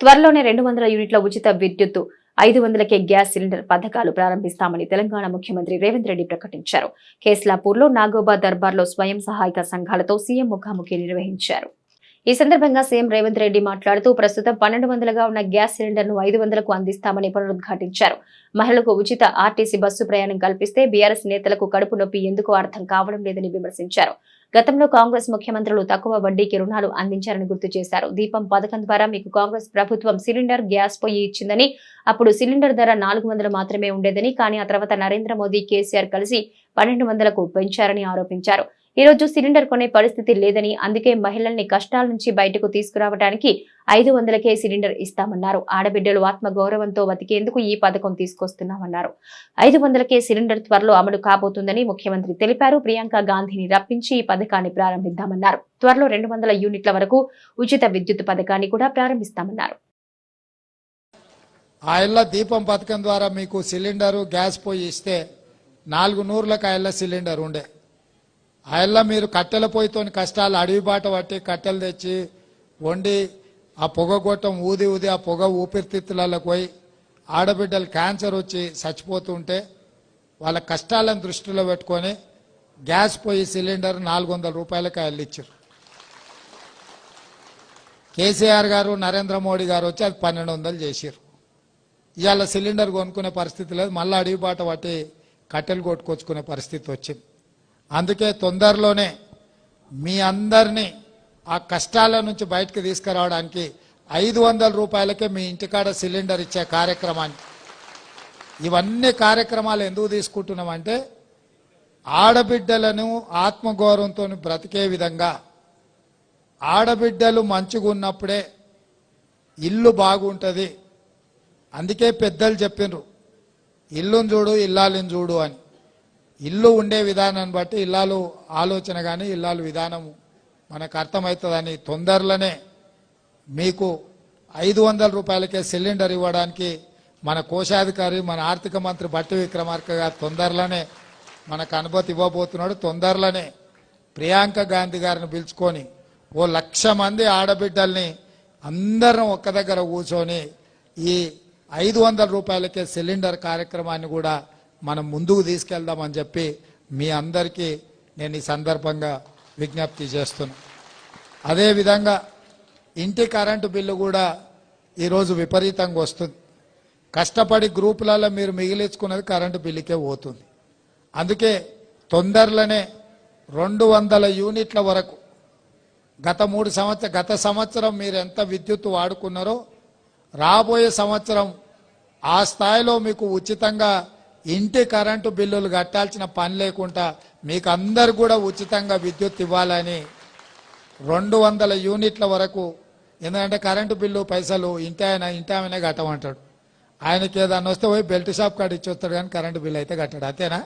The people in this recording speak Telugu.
త్వరలోనే రెండు వందల యూనిట్ల ఉచిత విద్యుత్తు ఐదు వందలకే గ్యాస్ సిలిండర్ పథకాలు ప్రారంభిస్తామని తెలంగాణ ముఖ్యమంత్రి రేవంత్ రెడ్డి ప్రకటించారు. కేస్లాపూర్లో నాగోబా దర్బార్లో స్వయం సహాయక సంఘాలతో సీఎం ముఖాముఖి నిర్వహించారు. ఈ సందర్భంగా సీఎం రేవంత్ రెడ్డి మాట్లాడుతూ ప్రస్తుతం పన్నెండు వందలుగా ఉన్న గ్యాస్ సిలిండర్ను ఐదు వందలకు అందిస్తామని పునరుద్ఘాటించారు. మహిళలకు ఉచిత ఆర్టీసీ బస్సు ప్రయాణం కల్పిస్తే బీఆర్ఎస్ నేతలకు కడుపు నొప్పి ఎందుకు అర్థం కావడం లేదని విమర్శించారు. గతంలో కాంగ్రెస్ ముఖ్యమంత్రులు తక్కువ వడ్డీకి రుణాలు అందించారని గుర్తు చేశారు. దీపం పథకం ద్వారా మీకు కాంగ్రెస్ ప్రభుత్వం సిలిండర్ గ్యాస్ పొయ్యి ఇచ్చిందని అప్పుడు సిలిండర్ ధర నాలుగు వందలు మాత్రమే ఉండేదని కానీ ఆ తర్వాత నరేంద్ర మోదీ కేసీఆర్ కలిసి పన్నెండు వందలకు పెంచారని ఆరోపించారు. ఈరోజు సిలిండర్ కొనే పరిస్థితి లేదని అందుకే మహిళల్ని కష్టాల నుంచి బయటకు తీసుకురావడానికి ఐదు వందలకే సిలిండర్ ఇస్తామన్నారు. ఆడబిడ్డలు ఆత్మ గౌరవంతో బతికేందుకు ఈ పథకం తీసుకొస్తున్నామన్నారు. ఐదు వందలకే సిలిండర్ త్వరలో అమలు కాబోతుందని ముఖ్యమంత్రి తెలిపారు. ప్రియాంక గాంధీని రప్పించి ఈ పథకాన్ని ప్రారంభిద్దామన్నారు. త్వరలో రెండు వందల యూనిట్ల వరకు ఉచిత విద్యుత్ పథకాన్ని కూడా ప్రారంభిస్తామన్నారు. ఆయల్ల దీపం పథకం ద్వారా మీకు సిలిండరు గ్యాస్ పోయి ఇస్తే నాలుగు నూరులకు ఆయల్ల సిలిండర్ ఉండే. ఆ మీరు కట్టెల పొయ్యితోని కష్టాలు అడవి బాట పట్టి కట్టెలు తెచ్చి వండి ఆ పొగ గొట్టం ఊది ఊది ఆ పొగ ఊపిరితిత్తులకు పోయి ఆడబిడ్డలు క్యాన్సర్ వచ్చి చచ్చిపోతుంటే వాళ్ళ కష్టాలను దృష్టిలో పెట్టుకొని గ్యాస్ పొయ్యి సిలిండర్ నాలుగు వందల రూపాయలకి వెళ్ళిచ్చారు కేసీఆర్ గారు నరేంద్ర మోడీ గారు వచ్చి అది పన్నెండు వందలు చేసారు ఇవాళ సిలిండర్ కొనుక్కునే పరిస్థితి లేదు మళ్ళీ అడవి బాట పట్టి కట్టెలు కొట్టుకొచ్చుకునే పరిస్థితి వచ్చింది. అందుకే తొందరలోనే మీ అందరినీ ఆ కష్టాల నుంచి బయటకు తీసుకురావడానికి ఐదు వందల రూపాయలకే మీ ఇంటికాడ సిలిండర్ ఇచ్చే కార్యక్రమాన్ని. ఇవన్నీ కార్యక్రమాలు ఎందుకు తీసుకుంటున్నామంటే ఆడబిడ్డలను ఆత్మగౌరవంతో బ్రతికే విధంగా ఆడబిడ్డలు మంచిగా ఉన్నప్పుడే ఇల్లు బాగుంటుంది. అందుకే పెద్దలు చెప్పిండ్రు ఇల్లుని చూడు ఇల్లాలని చూడు అని. ఇల్లు ఉండే విధానాన్ని బట్టి ఇల్లాలు ఆలోచన కానీ ఇల్లాలు విధానము మనకు అర్థమవుతుందని తొందరలోనే మీకు ఐదు వందల రూపాయలకే సిలిండర్ ఇవ్వడానికి మన కోశాధికారి మన ఆర్థిక మంత్రి బట్టి విక్రమార్క గారు తొందరలోనే మనకు అనుమతి ఇవ్వబోతున్నాడు. తొందరలోనే ప్రియాంక గాంధీ గారిని పిలుచుకొని ఓ లక్ష మంది ఆడబిడ్డల్ని అందరం ఒక్క దగ్గర కూర్చొని ఈ ఐదు వందల రూపాయలకే సిలిండర్ కార్యక్రమాన్ని కూడా మనం ముందుకు తీసుకెళ్దామని చెప్పి మీ అందరికీ నేను ఈ సందర్భంగా విజ్ఞప్తి చేస్తున్నా. అదేవిధంగా ఇంటి కరెంటు బిల్లు కూడా ఈరోజు విపరీతంగా వస్తుంది. కష్టపడి గ్రూపులలో మీరు మిగిలించుకున్నది కరెంటు బిల్లుకే పోతుంది. అందుకే తొందరలోనే రెండు వందల యూనిట్ల వరకు గత మూడు సంవత్సరం గత సంవత్సరం మీరు ఎంత విద్యుత్ వాడుకున్నారో రాబోయే సంవత్సరం ఆ స్థాయిలో మీకు ఉచితంగా ఇంటి కరెంటు బిల్లులు కట్టాల్సిన పని లేకుండా మీకు అందరు కూడా ఉచితంగా విద్యుత్ ఇవ్వాలని రెండు వందల యూనిట్ల వరకు ఎందుకంటే కరెంటు బిల్లు పైసలు ఇంటి ఆయన ఇంటి ఆమెనే కట్టమంటాడు. ఆయనకి ఏదన్నా వస్తే పోయి బెల్ట్ షాప్ కాడ ఇచ్చి వస్తాడు కానీ కరెంటు బిల్లు అయితే కట్టాడు. అంతేనా?